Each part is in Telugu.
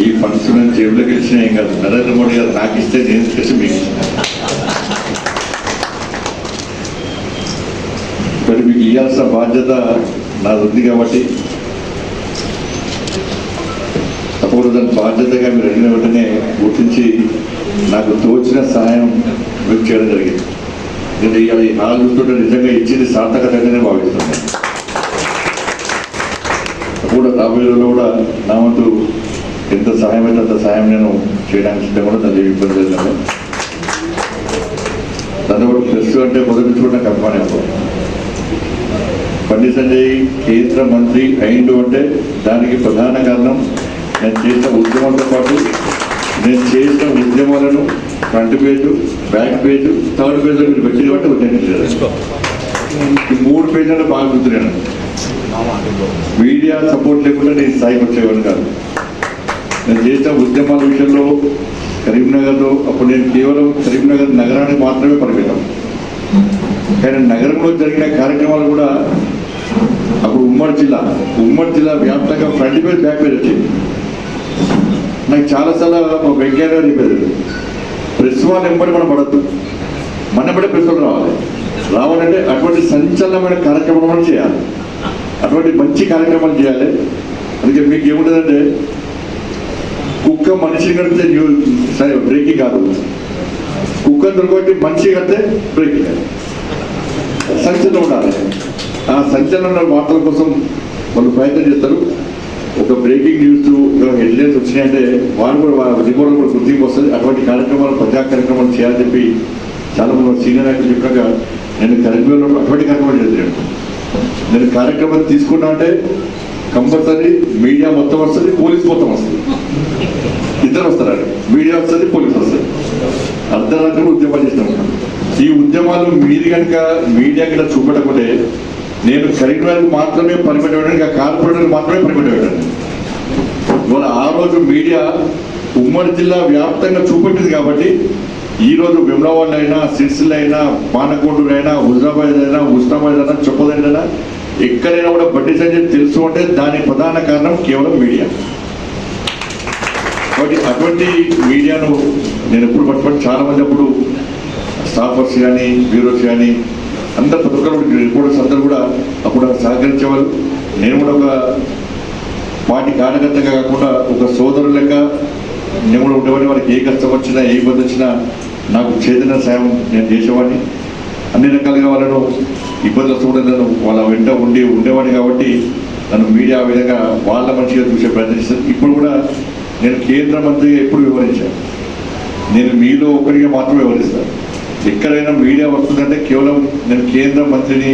ఈ ఫండ్స్ నేను జేబులో గెలిచిన ఏం కాదు. నరేంద్ర మోడీ గారు నాకు ఇస్తే నేను తీసుకొచ్చి మీకు మరి మీకు ఇవ్వాల్సిన బాధ్యత నాది ఉంది కాబట్టి తప్పకుండా దాని బాధ్యతగా మీరు అడిగిన వెంటనే గుర్తించి నాకు తోచిన సహాయం మీకు చేయడం జరిగింది. నేను ఇవాళ ఈ నాలుగు చూస్తుంటే నిజంగా ఇచ్చింది సార్థకతంగానే భావిస్తున్నాను. కూడా రాబోయే రోజుల్లో కూడా నా వంతు ఎంత సహాయం అయితే అంత సహాయం నేను చేయడానికి సిద్ధంగా కూడా దాన్ని ఇబ్బంది లేదు దాంతో కూడా ప్రెస్ అంటే మొదటి కూడా నాకు అభిమానం. బండి సంజయ్ కేంద్ర మంత్రి అయిండు అంటే దానికి ప్రధాన కారణం నేను చేసిన ఉద్యమంతో పాటు నేను చేసిన ఉద్యమాలను front page back page third page మీరు పెట్టి కాబట్టి ఉద్యమించారు ఈ మూడు పేజీలను బాగా గుర్తున్నాను మీడియా సపోర్ట్ లేకుండా నేను స్థాయికి వచ్చేవాడిని కాదు. నేను చేసిన ఉద్యమాల విషయంలో కరీంనగర్లో అప్పుడు నేను కేవలం కరీంనగర్ నగరానికి మాత్రమే పరిమితం. కానీ నగరంలో జరిగిన కార్యక్రమాలు కూడా అప్పుడు ఉమ్మడి జిల్లా ఉమ్మడి జిల్లా వ్యాప్తంగా ఫ్రంట్ పేరు బ్యాక్ పేరు వచ్చింది నాకు చాలాసార్లు మా వెంకయ్య గారు చెప్పారు ప్రెస్ వాళ్ళు ఎంబడి మనం పడద్దు. మన పడే ప్రెస్ వాళ్ళు రావాలి. రావాలంటే అటువంటి సంచలనమైన కార్యక్రమాలు చేయాలి. అటువంటి మంచి కార్యక్రమాలు చేయాలి. అందుకే మీకు ఏముంటుందంటే కుక్క మనిషిని కడితే న్యూ సరే బ్రేకింగ్ కాదు. కుక్క దొరకబట్టి మనిషి కడితే బ్రేకింగ్ సంచలనం ఉండాలి. ఆ సంచలన వార్తల కోసం వాళ్ళు ప్రయత్నం చేస్తారు. ఒక బ్రేకింగ్ న్యూస్ హెడ్లైన్స్ వచ్చినాయంటే వాళ్ళు కూడా వాళ్ళ కూడా గుర్తింపు వస్తుంది. అటువంటి కార్యక్రమాలు ప్రజా కార్యక్రమాలు చేయాలని చెప్పి చాలా మంది సీనియర్ నాయకులు చెప్పాక నేను కరీంనగర్లో అటువంటి కార్యక్రమాలు చేస్తున్నాను నేను కార్యక్రమం తీసుకున్నా అంటే కంపల్సరీ మీడియా మొత్తం వస్తుంది పోలీస్ మొత్తం వస్తుంది. ఇద్దరు వస్తారు మీడియా వస్తుంది పోలీస్ వస్తుంది అర్ధరాత్రి ఉద్యమాలు చేస్తాం ఈ ఉద్యమాలు మీరు కనుక మీడియా కింద చూపెట్టకుంటే నేను కరీంనగర్ మాత్రమే పరిమితం ఇంకా కార్పొరేటర్ మాత్రమే పరిమితం ఇవాళ ఆ రోజు మీడియా ఉమ్మడి జిల్లా వ్యాప్తంగా చూపెట్టింది కాబట్టి ఈ రోజు అయినా సిరిసిల్ అయినా పానకోటూరు అయినా హుజరాబాద్ అయినా ఉస్మాబాద్ అయినా చెప్పదైనా ఎక్కడైనా కూడా బండి సంజయ్ తెలుసు అంటే దానికి ప్రధాన కారణం కేవలం మీడియా. కాబట్టి అటువంటి మీడియాను నేను ఎప్పుడు పట్టుబడి చాలా మంది అప్పుడు స్టాఫర్స్ కానీ బ్యూరోస్ కానీ అందరు ప్రతి ఒక్కరు రిపోర్టర్స్ అందరూ కూడా అప్పుడు సహకరించేవాళ్ళు నేను కూడా ఒక వాటి కార్యకర్తగా కాకుండా ఒక సోదరు లెక్క నేను కూడా ఉండేవాడిని. వాళ్ళకి ఏ కష్టం వచ్చినా ఏ ఇబ్బంది వచ్చినా నాకు చేతిన సాయం నేను చేసేవాడిని. అన్ని రకాలుగా వాళ్ళను ఇబ్బందులు వస్తూ నేను వాళ్ళ వెంట ఉండి ఉండేవాడిని కాబట్టి నన్ను మీడియా విధంగా వాళ్ళ మంచిగా చూసే ప్రయత్నిస్తాను ఇప్పుడు కూడా నేను కేంద్ర మంత్రిగా ఎప్పుడు వివరించాను. నేను మీలో ఒకరిగా మాత్రమే వివరిస్తాను. ఎక్కడైనా మీడియా వస్తుందంటే కేవలం నేను కేంద్ర మంత్రిని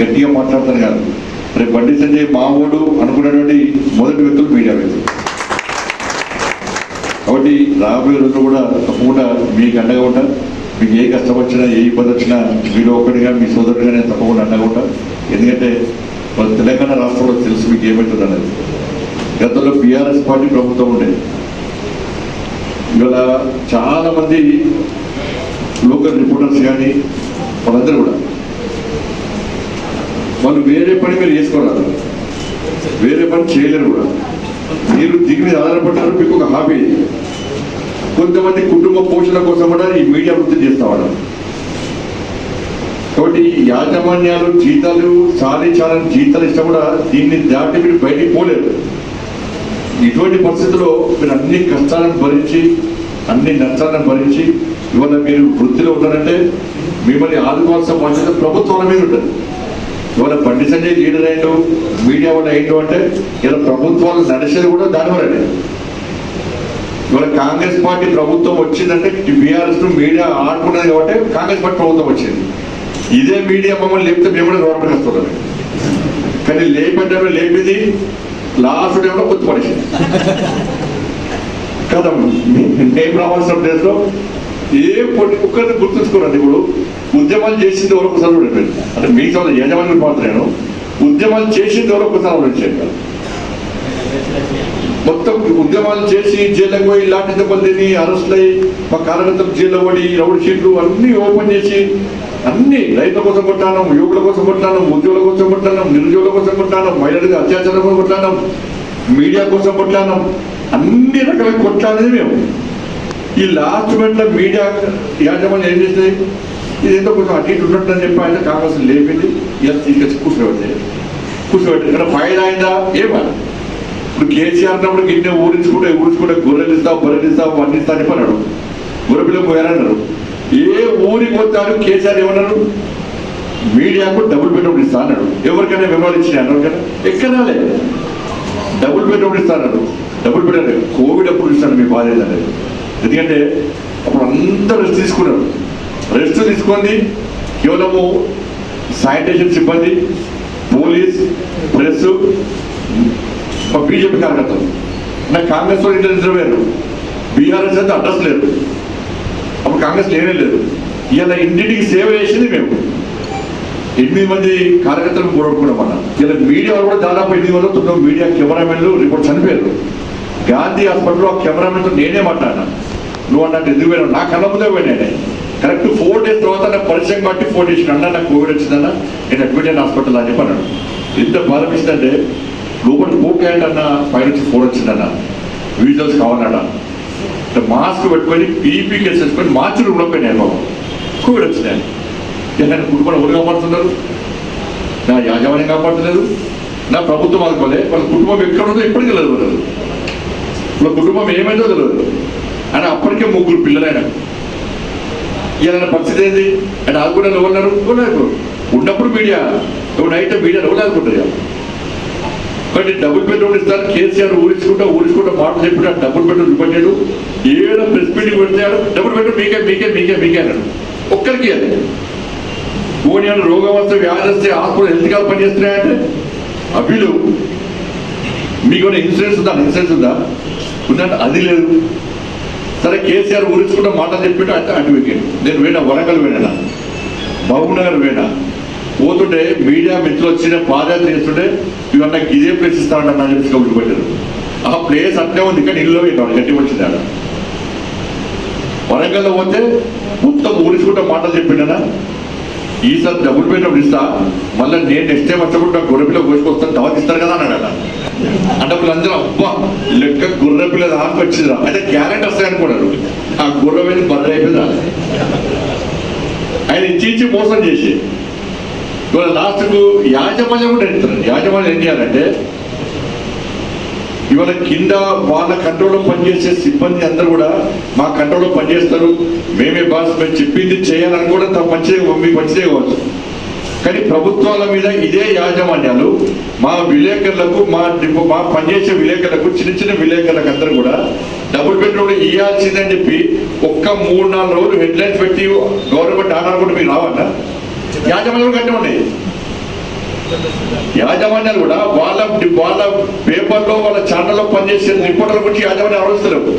గట్టిగా మాట్లాడతాను కాదు. రేపు బండి సంజయ్ మావోడు అనుకున్నటువంటి మొదటి వ్యక్తులు మీడియా వ్యక్తులు. కాబట్టి రాబోయే రోజులు కూడా తప్పకుండా మీకు అండగా ఉంటా మీకు ఏ కష్టం వచ్చినా ఏ ఇబ్బంది వచ్చినా మీలో ఒకటిగా మీ సోదరుడిగా నేను తప్పకుండా అండగా ఉంటా ఎందుకంటే తెలంగాణ రాష్ట్రంలో తెలుసు మీకు ఏమవుతుంది అనేది గతంలో బీఆర్ఎస్ పార్టీ ప్రభుత్వం ఉండేది ఇవాళ చాలా మంది లోకల్ రిపోర్టర్స్ కానీ వాళ్ళందరూ కూడా. వాళ్ళు వేరే పని మీరు చేసుకోరాదు వేరే పని చేయలేరు కూడా. మీరు దీని మీద ఆధారపడ్డారు మీకు ఒక హాబీ. కొంతమంది కుటుంబ పోషణ కోసం కూడా ఈ మీడియా వృత్తి చేస్తా కాబట్టి యాజమాన్యాలు జీతాలు సాధించాలని జీతాలు ఇష్టం కూడా దీన్ని దాటి మీరు బయటికి పోలేరు ఇటువంటి పరిస్థితుల్లో మీరు అన్ని కష్టాలను భరించి అన్ని నష్టాలను భరించి ఇవాళ మీరు వృత్తిలో ఉన్నారంటే మిమ్మల్ని ఆదుకోవాల్సిన బాధ్యత ప్రభుత్వాల మీద ఉంటుంది. ఇవాళ బండి సంజయ్ లీడర్ అయ్యాడు మీడియా వాళ్ళు అయ్యాడు అంటే ఇలా ప్రభుత్వాలు నడిచేది కూడా దానివల్లనే ఇవాళ కాంగ్రెస్ పార్టీ ప్రభుత్వం వచ్చిందంటే బీఆర్ఎస్ మీడియా ఆడుకున్నది కాబట్టి కాంగ్రెస్ పార్టీ ప్రభుత్వం వచ్చింది. ఇదే మీడియా మమ్మల్ని లేపితే మేము కూడా గవర్నమెంట్ వస్తున్నాం. కానీ లేపంటే లేపిది లాస్ట్ టైంలో గుర్తుపడేసింది కదా నేను రావాల్సిన డేస్లో ఏ పొట్టి ఒక్కరిని గుర్తుంచుకోరండి ఇప్పుడు ఉద్యమాలు చేసింది ఎవరో ఒకసారి చూడండి అంటే మీ చోట యజమాని మాత్రమేను ఉద్యమాలు చేసింది ఎవరో ఒకసారి ఆలోచించాను మొత్తం ఉద్యమాలు చేసి జైలుకు పోయి ఇలాంటి దెబ్బలు అరెస్ట్ అయ్యి మా కార్యకర్తలు జైల్లో పడి రౌడ్ షీట్లు అన్నీ ఓపెన్ చేసి అన్ని రైతుల కోసం కొట్టాను యువకుల కోసం కొట్టాను ఉద్యోగుల కోసం కొట్టాను నిరుద్యోగుల కోసం కొట్టాను మహిళలకు అత్యాచారం కోసం కొట్టాను మీడియా కోసం కొట్టాను అన్ని రకాల కొట్లాడేది మేము. ఈ లాస్ట్ మినిట్లో మీడియా యాజమాన్యం ఏం చేసింది? ఇదేదో కొంచెం అటు ఇటు ఉన్నట్టు చెప్పి ఆయన కాంగ్రెస్ లేపింది. ఇలా తీసుకొచ్చి కూర్చోబెట్టే కూర్చోబెట్టారు ఇక్కడ ఫైల్ అయిందా? ఏమా ఇప్పుడు కేసీఆర్ అన్నప్పుడు గిన్నె ఊరించుకుంటే ఊరించుకుంటే గొర్రెలు ఇస్తావు బొర్రెలు ఇస్తావు అన్ని ఇస్తా అని చెప్పన్నాడు గొర్రెపిల్ల పోయారన్నారు. ఏ ఊరికి వచ్చారు కేసీఆర్ ఏమన్నారు మీడియాకు డబుల్ బెడ్రూమ్ ఇస్తా అన్నాడు. ఎవరికైనా వివరాలు ఇచ్చిన అన్నారు కదా? ఎక్కడ రాలే. డబుల్ బెడ్రూమ్ ఇస్తా అన్నాడు. డబుల్ బెడ్రూమ్ కోవిడ్ అప్పుడు ఇస్తాను మీ బాధ్యత అనేది. ఎందుకంటే అప్పుడు అంతా రెస్ట్ తీసుకున్నారు. రెస్ట్ తీసుకుంది కేవలము శానిటేషన్ సిబ్బంది పోలీస్ ప్రెస్ బీజేపీ కార్యకర్తలు. నా కాంగ్రెస్ వాళ్ళు ఇంటర్ నిద్రపోయారు. బీఆర్ఎస్ అయితే అడ్రస్ లేదు. అప్పుడు కాంగ్రెస్ లేనే లేదు. ఇలా ఇంటికి సేవ చేసింది మేము. ఎనిమిది మంది కార్యకర్తలు కూడుకున్నాం అన్న. ఇలా మీడియా కూడా దాదాపు ఎనిమిది వందల తొమ్మిది మీడియా కెమెరామెన్లు రిపోర్ట్ చనిపోయారు. గాంధీ హాస్పిటల్లో ఆ కెమెరామెన్తో నేనే మాట్లాడినా. నువ్వు అన్నట్టు ఎందుకు పోయినావు? నా కళ్ళ ముందే పోయినా కరెక్ట్ ఫోర్ డేస్ తర్వాత నా పరిచయం బట్టి ఫోన్ చేసిన అన్న నాకు కోవిడ్ వచ్చిందన్న నేను అడ్మిట్ అయిన హాస్పిటల్ అని చెప్పన్నాడు. ఎంత బాధపిస్తుందంటే లోపల పోకేయండి అన్న పైన నుంచి ఫోన్ వచ్చిందన్న. విజువల్స్ కావాలన్నా మాస్క్ పెట్టుకొని పీపీ కేసు వేసుకొని మార్చి రూమ్లో పోయినాయి బాబు కోవిడ్ వచ్చినాయి నేను కుటుంబం ఎవరు కాపాడుతున్నారు నా యాజమాన్యం కాపాడలేదు. నా ప్రభుత్వం ఆదుకోలే వాళ్ళ కుటుంబం ఎక్కడ ఉందో ఇప్పటికీ తెలియదు వాళ్ళది. వాళ్ళ కుటుంబం ఏమైందో తెలియదు. అని అప్పటికే ముగ్గురు పిల్లలైన. ఇలా పరిస్థితి ఏంది? అండ్ ఆదుకునే ఎవరు ఉన్నారు. ఉన్నప్పుడు మీడియా. ఇప్పుడు నైట్ మీడియా ఎవరు ఆదుకుంటారు డబుల్ బెడ్రూమ్ ఇస్తారు కేసీఆర్ ఊరించుకుంటా ఊరించుకుంటా మాట చెప్పిన డబుల్ బెడ్రూమ్ ఇవ్వలేడు ఏడు ప్రెస్ మీటింగ్ పెడతాడు డబుల్ బెడ్రూమ్ మీకే మీకే మీకే మీకే అన్నాడు. ఒక్కరికి అది. పోనీ అని రోగం వస్తే వ్యాధి వస్తే హాస్పిటల్ హెల్త్ కార్డు పనిచేస్తున్నాయంటే అభిలు మీకు ఇన్సూరెన్స్ ఉందా? ఇన్సూరెన్స్ ఉందా? ఉందంటే అది లేదు. సరే కేసీఆర్ ఊరించుకుంటా మాట చెప్పిట్టు అంటే అటు నేను వేణా వరంగల్ వేణా మహబూబ్ నగర్ పోతుంటే మీడియా మిత్రులు వచ్చిన పాదయాత్ర చేస్తుంటే ఇవన్న ఇదే ప్లేస్ ఇస్తామంట అని చెప్పి కబుర్లు పెట్టారు. ఆ ప్లేస్ అట్లే ఉంది కానీ ఇల్లు పోయినాడు గట్టి వచ్చింది ఆడ. వరంగల్లో పోతే మొత్తం ఊరించుకుంటా మాటలు చెప్పిండనా ఈసారి డబుల్ పెట్టినప్పుడు ఇస్తా మళ్ళీ నేను నెక్స్ట్ టైం వచ్చినప్పుడు నాకు గొర్రెపిల్ల కోసుకొస్తాను తర్వాత ఇస్తారు కదా అన్నాడు. అంటే వీళ్ళందరూ అబ్బా లెక్క గొర్రెపిల్ల దానికి వచ్చిందిరా. అయితే గ్యారెంటీ వస్తాయి అనుకున్నాడు ఆ గొర్రె మీద బర్రె అయిపోయింది ఆయన ఇచ్చి ఇచ్చి మోసం చేసి ఇవాళ లాస్ట్కు యాజమాన్యం కూడా ఎడుతున్నారు యాజమాన్యం ఏం చేయాలంటే ఇవాళ కింద వాళ్ళ కంట్రోల్లో పనిచేసే సిబ్బంది అందరూ కూడా మా కంట్రోల్లో పనిచేస్తారు. మేమే బాస్ మేము చెప్పింది చేయాలని కూడా తమ మంచిదే మీకు మంచిదే కావచ్చు. కానీ ప్రభుత్వాల మీద ఇదే యాజమాన్యాలు మా విలేకరులకు మా మా పనిచేసే విలేకరులకు చిన్న చిన్న విలేకరులకు అందరూ కూడా డబుల్ బెడ్రూమ్ ఇవ్వాల్సిందని చెప్పి ఒక్క మూడు నాలుగు రోజులు హెడ్లైన్స్ పెట్టి గవర్నమెంట్ ఆనాలు కూడా మీకు రావన్నా యాజమాన్యాలు కంటే ఉన్నాయి. యాజమాన్యాలు కూడా వాళ్ళ వాళ్ళ పేపర్లో వాళ్ళ ఛానల్లో పనిచేసే రిపోర్టర్ల గురించి యాజమాన్యం ఆలోచిస్తలేవు.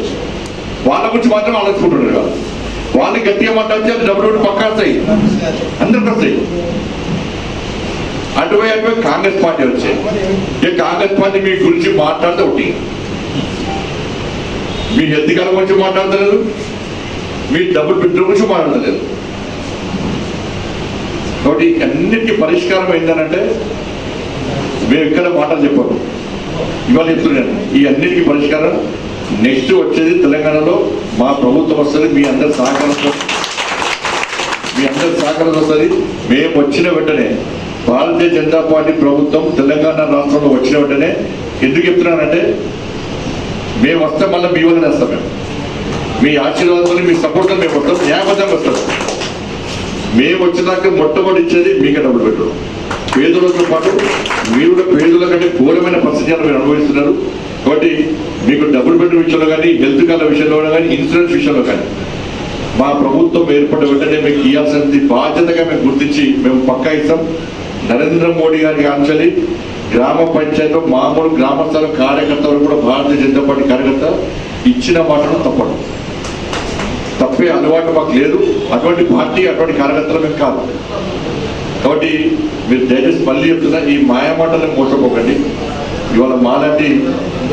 వాళ్ళ గురించి మాత్రం ఆలోచించుకుంటున్నారు కదా వాళ్ళు గట్టిగా మాట్లాడితే అది డబ్బులు పక్క వస్తాయి. అందరికి వస్తాయి. అటువై అటువై కాంగ్రెస్ పార్టీ వచ్చాయి కాంగ్రెస్ పార్టీ మీ గురించి మాట్లాడితే ఒకటి. మీ హెల్త్ కాలం గురించి మాట్లాడతలేదు. మీ డబ్బులు బెడ్రూమ్ గురించి మాట్లాడలేదు కాబట్టి అన్నిటికీ పరిష్కారం ఏంటంటే మేము ఎక్కడ మాటలు చెప్పాము. ఇవాళ చెప్తున్నాను ఈ అన్నిటికీ పరిష్కారం నెక్స్ట్ వచ్చేది తెలంగాణలో మా ప్రభుత్వం వస్తుంది మీ అందరి సహకారంతో మీ అందరి సహకారం వస్తుంది. మేము వచ్చిన వెంటనే భారతీయ జనతా పార్టీ ప్రభుత్వం తెలంగాణ రాష్ట్రంలో వచ్చిన వెంటనే ఎందుకు చెప్తున్నానంటే మేము వస్తే మళ్ళీ మీ వల్లనే వస్తాం మేము. మీ ఆశీర్వాదంతో మీ సపోర్ట్తో మేము వస్తాం న్యాయబద్ధంగా వస్తాం. మేము వచ్చేదాకా మొట్టమొదటి ఇచ్చేది మీకే డబ్బులు పెట్టడం. పేదలతో పాటు మీరు కూడా పేదల కంటే ఘోరమైన పరిస్థితులను మీరు అనుభవిస్తున్నారు. కాబట్టి మీకు డబుల్ బెడ్రూమ్ విషయంలో కానీ హెల్త్ కార్డుల విషయంలో కానీ ఇన్సూరెన్స్ విషయంలో కానీ మా ప్రభుత్వం ఏర్పడిన వెంటనే మీకు ఇవ్వాల్సింది బాధ్యతగా మేము గుర్తించి మేము పక్కా ఇస్తాం. నరేంద్ర మోడీ గారికి ఆంచలి గ్రామ పంచాయతీలో మామూలు గ్రామస్థల కార్యకర్తలు కూడా భారతీయ జనతా పార్టీ కార్యకర్త ఇచ్చిన మాటను తప్పడం. తప్పే అలవాటు మాకు లేదు. అటువంటి పార్టీ అటువంటి కార్యకర్తలు మేము కాదు. కాబట్టి మీరు దయచేసి మళ్ళీ చెప్తున్నా ఈ మాయమాటలను మోసపోకండి. ఇవాళ మాలాంటి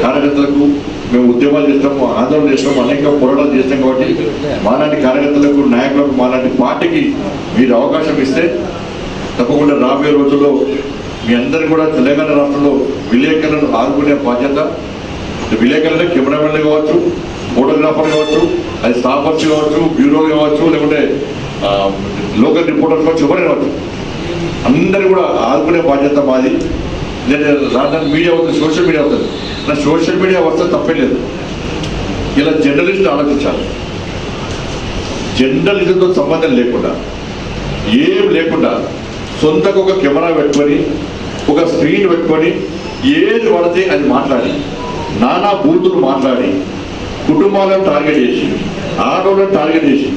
కార్యకర్తలకు మేము ఉద్యమాలు చేస్తాము ఆందోళన చేస్తాము అనేక పోరాటాలు చేస్తాం కాబట్టి మాలాంటి కార్యకర్తలకు నాయకులకు మాలాంటి పార్టీకి మీరు అవకాశం ఇస్తే తప్పకుండా రాబోయే రోజుల్లో మీ అందరు కూడా తెలంగాణ రాష్ట్రంలో విలేకరులను ఆదుకునే బాధ్యత. విలేకరులే కెమెరామెన్లు కావచ్చు ఫోటోగ్రాఫర్ కావచ్చు అది స్టాఫర్స్ కావచ్చు బ్యూరోలు కావచ్చు లేకుంటే లోకల్ రిపోర్టర్స్ కావచ్చు ఎవరైనా కావచ్చు. అందరూ కూడా ఆదుకునే బాధ్యత మాది. నేను రాను మీడియా అవుతుంది సోషల్ మీడియా అవుతుంది. నా సోషల్ మీడియా వస్తే తప్పే లేదు. ఇలా జర్నలిస్ట్ ఆలోచించాలి. జర్నలిజంతో సంబంధం లేకుండా ఏం లేకుండా సొంతకు ఒక కెమెరా పెట్టుకొని ఒక స్క్రీన్ పెట్టుకొని ఏది పడితే అది మాట్లాడి నానా బూతులు మాట్లాడి కుటుంబాలను టార్గెట్ చేసి ఆడవాళ్ళని టార్గెట్ చేసి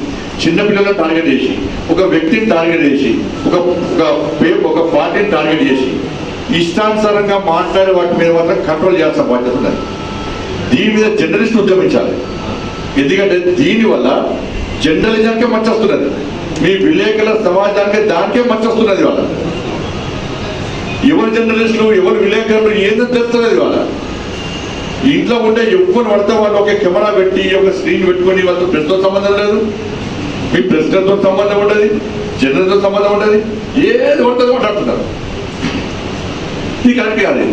చిన్నపిల్లలను టార్గెట్ చేసి ఒక వ్యక్తిని టార్గెట్ చేసి ఒక ఒక ఒక పార్టీని టార్గెట్ చేసి ఇష్టానుసారంగా మాట్లాడే వాటి మీద మాత్రం కంట్రోల్ చేయాల్సిన బాధ్యత ఉన్నది దీని మీద జర్నలిస్ట్ ఉద్యమించాలి. ఎందుకంటే దీనివల్ల జర్నలిజానికే మంచి వస్తున్నది. మీ విలేకరుల సమాజానికి దానికే మంచి వస్తున్నది వాళ్ళ ఎవరు జర్నలిస్టులు ఎవరు విలేకరులు ఏదో తెలుస్తున్నది వాళ్ళ ఇంట్లో ఉండే ఎవ్వరు పడితే వాళ్ళు ఒక కెమెరా పెట్టి ఒక స్క్రీన్ పెట్టుకొని వాళ్ళతో ప్రెస్తో సంబంధం లేదు. మీ ప్రెసిడెంట్తో సంబంధం ఉండదు జనరల్తో సంబంధం ఉండదు ఏది ఉంటుంది మాట్లాడుతున్నారు ఇది కరెక్ట్ కాదు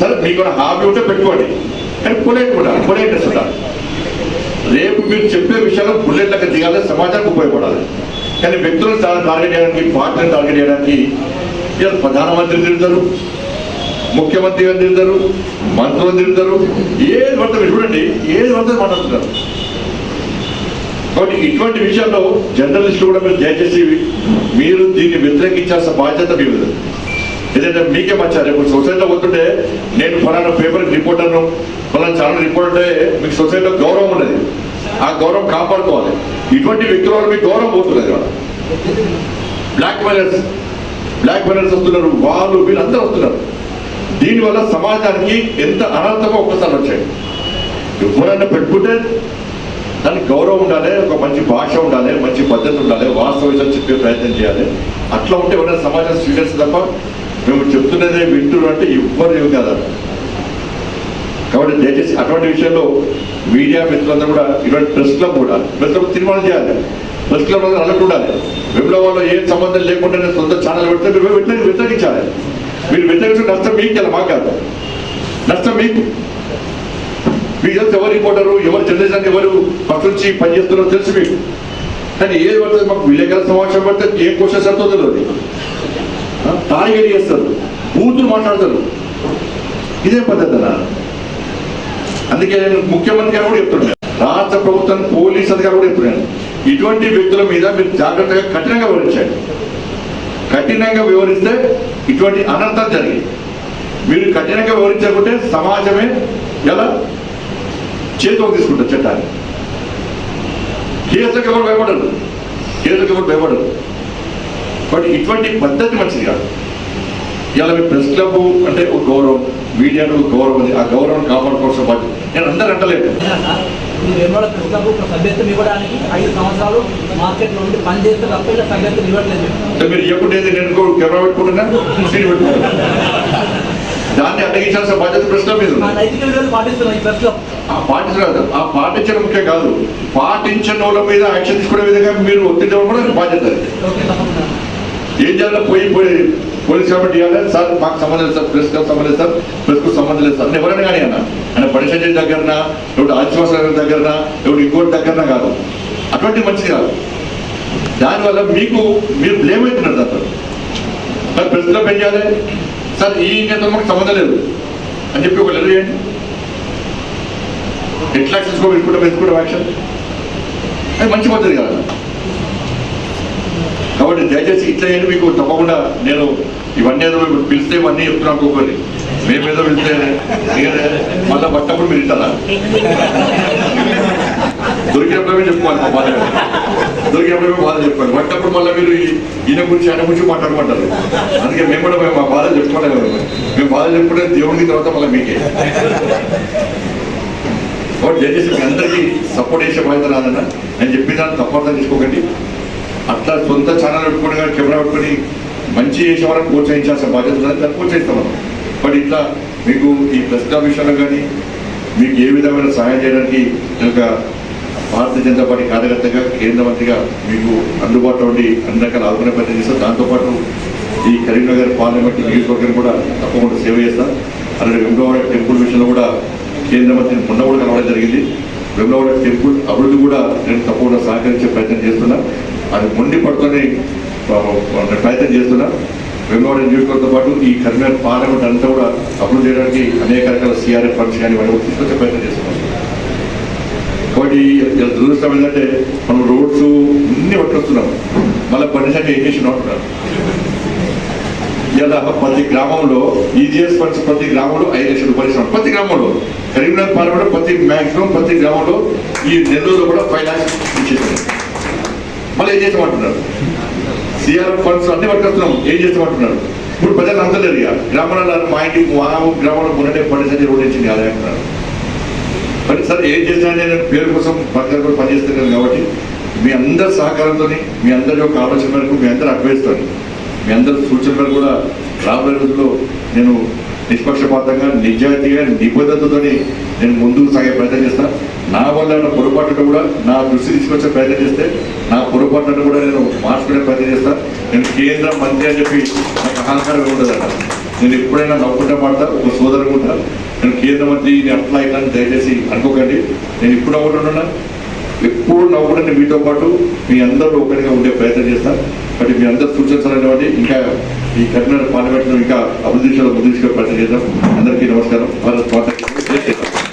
సరే మీకు హాబీ ఉంటే పెట్టుకోండి. కానీ పొలైట్ కూడా పొలైట్నెస్ ఉండాలి. రేపు మీరు చెప్పే విషయాలు బుల్లెట్లకు దిగాలి సమాజానికి ఉపయోగపడాలి. కానీ వ్యక్తులను టార్గెట్ చేయడానికి పార్టీని టార్గెట్ చేయడానికి ప్రధానమంత్రి తిరుగుతారు. ముఖ్యమంత్రి గారు తిరుగుతారు మంత్రులు తిరుగుతారు ఏది పడితే చూడండి ఏది పడితే మాట్లాడుతున్నారు. కాబట్టి ఇటువంటి విషయంలో జర్నలిస్టులు కూడా మీరు దయచేసి మీరు దీన్ని వ్యతిరేకించాల్సిన బాధ్యత మీ మీద. ఏదంటే మీకే మచ్చారు ఇప్పుడు సొసైటీలో పోతుంటే నేను ఫలానా పేపర్ రిపోర్టర్ను ఫలానా ఛానల్ రిపోర్ట్ అంటే మీకు సొసైటీలో గౌరవం ఉన్నది. ఆ గౌరవం కాపాడుకోవాలి. ఇటువంటి వ్యక్తుల వల్ల మీకు గౌరవం పోతున్నది బ్లాక్ మెయిలర్స్ బ్లాక్ మెయిలర్స్ వస్తున్నారు. వాళ్ళు వీళ్ళందరూ వస్తున్నారు. దీనివల్ల సమాజానికి ఎంత అనంతమో ఒక్కసారి వచ్చాయి ఎవరైనా పెట్టుకుంటే దానికి గౌరవం ఉండాలి ఒక మంచి భాష ఉండాలి మంచి పద్ధతి ఉండాలి వాస్తవం చెప్పే ప్రయత్నం చేయాలి అట్లా ఉంటే ఎవరైనా సమాజం స్వీకరిస్తే తప్ప మేము చెప్తున్నదే వింటున్నా అంటే ఎవ్వరు ఏమి కాదు కాబట్టి దయచేసి అటువంటి విషయంలో మీడియా మిత్రులందరూ కూడా ఇటువంటి ప్రెస్ క్లబ్ కూడా ప్రెస్ క్లబ్ తీర్మానం చేయాలి ప్రెస్ క్లబ్ అలర్ట్ ఉండాలి వెబ్లో ఏం ఏ సంబంధం లేకుండానే సొంత ఛానల్ పెడితే మీరు వ్యతిరేక వ్యతిరేకించాలి మీరు వ్యతిరేకించిన నష్టం మీకు కదా మాకు కాదు. నష్టం మీకు. మీకు తెలుసు ఎవరు రిపోర్టరు ఎవరు జర్నలిజాన్ని ఎవరు ఫస్ట్ నుంచి పనిచేస్తున్నారో తెలుసు మీకు. కానీ ఏది పడుతుంది మాకు విలేకరుల సమావేశం పడితే ఏం క్వశ్చన్స్ అర్థం తెలియదు ఆ, చేస్తారు బూతులు మాట్లాడతారు. ఇదే పద్ధతి అందుకే నేను ముఖ్యమంత్రి గారు కూడా చెప్తున్నాను రాష్ట్ర ప్రభుత్వం పోలీస్ అధికారులు కూడా చెప్తున్నాను ఇటువంటి వ్యక్తుల మీద మీరు జాగ్రత్తగా కఠినంగా వివరించండి కఠినంగా వివరిస్తే ఇటువంటి అనర్థం జరిగింది. మీరు కఠినంగా వివరించకుంటే సమాజమే ఎలా? చేతిలోకి తీసుకుంటారు చట్టాన్ని. కేసులకు ఎవరు భయపడరు? కేసులకు ఎవరు భయపడరు. బట్ ఇటువంటి పద్ధతి మంచిది కాదు. ఇలా మీ ప్రెస్ క్లబ్ అంటే ఒక గౌరవం మీడియాకు ఒక గౌరవం ఉంది. ఆ గౌరవం కాపాడుకోవాల్సిన బాధ్యత. నేను అందరూ అంటలేదు. మీరు ఎన్నోళ్ళ ప్రశ్నకు ఒక సభ్యత్వం ఇవ్వడానికి ఐదు సంవత్సరాలు మార్కెట్లో ఉండి పనిచేస్తే తప్ప ఇలా సభ్యత్వం ఇవ్వట్లేదు. మీరు నేను కెమెరా దాన్ని అడ్డగించాల్సిన బాధ్యత క్లబ్ మీద ఈ ప్రెస్లో ఆ పాటించడం ముఖ్యం కాదు. పాటించిన వాళ్ళ మీద యాక్షన్ తీసుకునే విధంగా మీరు ఒత్తిడి కూడా బాధ్యత. ఏం చేయాలి పోయి పోయి పోలీస్ కాబట్టి సార్ మాకు సంబంధం లేదు సార్. ప్రెస్కు సంబంధం లేదు సార్. ప్రెస్కు సంబంధం లేదు సార్. ఎవరైనా కానీ అన్న. ఆయన పరిచయం దగ్గరన ఎవడు ఆదివాస దగ్గరన ఎవడు ఇంకోటి దగ్గరన కాదు. అటువంటి మంచిది కాదు. దానివల్ల మీకు మీరు బ్లేమ్ అవుతున్నారు అతను సార్ ప్రజల్లో పెంచాలి సార్ ఈ నేతలు మాకు సంబంధం లేదు. అని చెప్పి ఒక లెటర్ చేయండి ఎట్లా తీసుకో పెట్టుకుంటాం పెట్టుకుంటాం యాక్షన్ అది మంచి పద్ధతి కాదు. కాబట్టి దయచేసి ఇట్లా ఏంటి మీకు తప్పకుండా నేను ఇవన్నీ ఏదో ఇప్పుడు పిలిస్తే ఇవన్నీ చెప్తున్నాను ఒక్కొక్కరి మీ మీద వెళ్తే నేనే మళ్ళీ పట్టప్పుడు మీరు ఇంటారా దొరికినప్పుడే చెప్పుకోవాలి మా బాధ. దొరికినప్పుడే బాధ చెప్పుకోవాలి పట్టప్పుడు మళ్ళీ మీరు ఈయన గురించి ఆయన గురించి మాట్లాడుకుంటారు. అందుకే మేము కూడా మేము మా బాధ కదా. మేము బాధ చెప్పుకుంటే దేవుడికి తర్వాత మళ్ళీ మీకే. కాబట్టి దయచేసి మీ అందరికీ సపోర్ట్ చేసే బాధ్యత రాదన్న నేను చెప్పిన దాన్ని తప్పకుండా తీసుకోకండి. అట్లా సొంత ఛానల్ పెట్టుకుని కెమెరా పెట్టుకుని మంచి చేసే వాళ్ళని ప్రోత్సహించాల్సిన బాధ్యత దాన్ని ప్రోత్సహిస్తాం మనం. బట్ ఇట్లా మీకు ఈ ప్రెస్ క్లబ్ విషయంలో కానీ మీకు ఏ విధమైన సహాయం చేయడానికి నేను భారతీయ జనతా పార్టీ కార్యకర్తగా కేంద్ర మంత్రిగా మీకు అందుబాటులో ఉండి అన్ని రకాల ఆదుకునే ప్రయత్నం చేస్తాం. దాంతోపాటు ఈ కరీంనగర్ పార్లమెంట్ నియోజకవర్గం కూడా తప్పకుండా సేవ చేస్తాం. అలాగే వెంకటవాడ టెంపుల్ విషయంలో కూడా కేంద్ర మంత్రిని మొన్న కూడా కలవడం జరిగింది. వెమ్లవాడ టెంపుల్ అభివృద్ధి కూడా నేను తప్పకుండా సహకరించే ప్రయత్నం చేస్తున్నా. అది మొండి పడుతూనే ప్రయత్నం చేస్తున్నా. వెమ్లవాడ నియోజకవర్గంతో పాటు ఈ కరీంనగర్ పార్లమెంట్ అంతా కూడా అభివృద్ధి చేయడానికి అనేక రకాల సిఆర్ఎఫ్ ఫండ్స్ కానీ ఇవన్నీ తీసుకొచ్చే ప్రయత్నం చేస్తున్నాం కాబట్టి దురదృష్టం ఏంటంటే మనం రోడ్స్ అన్ని పట్టుకొస్తున్నాం. మళ్ళీ పనిసంటే ఏం చేసిన ఉంటున్నారు ఇలా ప్రతి గ్రామంలో ఈజీఎస్ ఫండ్స్ ప్రతి గ్రామంలో ఐదు లక్షల రూపాయలు ఇస్తున్నాం. ప్రతి గ్రామంలో కరీంనగర్ పార్లమెంట్ ప్రతి మ్యాక్సిమం ప్రతి గ్రామంలో ఈ నెల్లూరులో కూడా ఫైవ్ ల్యాక్స్ ఇచ్చేసారు మళ్ళీ ఏం చేసామంటున్నారు సిఆర్ ఫండ్స్ అన్ని పట్టుకొస్తున్నాం. ఏం చేస్తామంటున్నారు? ఇప్పుడు ప్రజలు అంతలేరు ఇక. గ్రామాలలో మా ఇంటికి మా గ్రామంలో మొన్ననే పనిసంజయ్ రోడ్ ఇచ్చింది అదే అంటున్నారు మరి సార్ ఏం చేసినా నేను పేరు కోసం పక్కన కూడా పనిచేస్తున్నాను కాబట్టి మీ అందరి సహకారంతో మీ అందరి యొక్క ఆలోచన మేరకు మీ అందరూ అడ్వైస్తో మీ అందరి సూచన మేరకు కూడా రాబోయే రోజుల్లో నేను నిష్పక్షపాతంగా నిజాయితీగా నిబద్ధతతో నేను ముందుకు సాగే ప్రయత్నం చేస్తాను నా వల్ల పొరపాటును కూడా నా దృష్టి తీసుకొచ్చే ప్రయత్నం చేస్తే నా పొరపాటును కూడా నేను మార్చుకునే ప్రయత్నం చేస్తాను నేను కేంద్ర మంత్రి అని చెప్పి నాకు అహంకారం ఉండదన్న నేను ఎప్పుడైనా నవ్వుకుంటా పడతా ఒక సోదరుగా ఉంటా. నేను కేంద్ర మంత్రి అట్లా ఇట్లా అని దయచేసి అనుకోకండి. నేను ఇప్పుడు నవ్వుకుంటున్నా ఎప్పుడు నవ్వుకుంటే మీతో పాటు మీ అందరూ ఒకరిగా ఉండే ప్రయత్నం చేస్తాను బట్ మీ అందరు సూచించాలనేవాడి ఇంకా ఈ కరీంనగర్ పార్లమెంట్లో ఇంకా అభివృద్ధి దిశలో ముందు ప్రయత్నం చేద్దాం. అందరికీ నమస్కారం. భారత్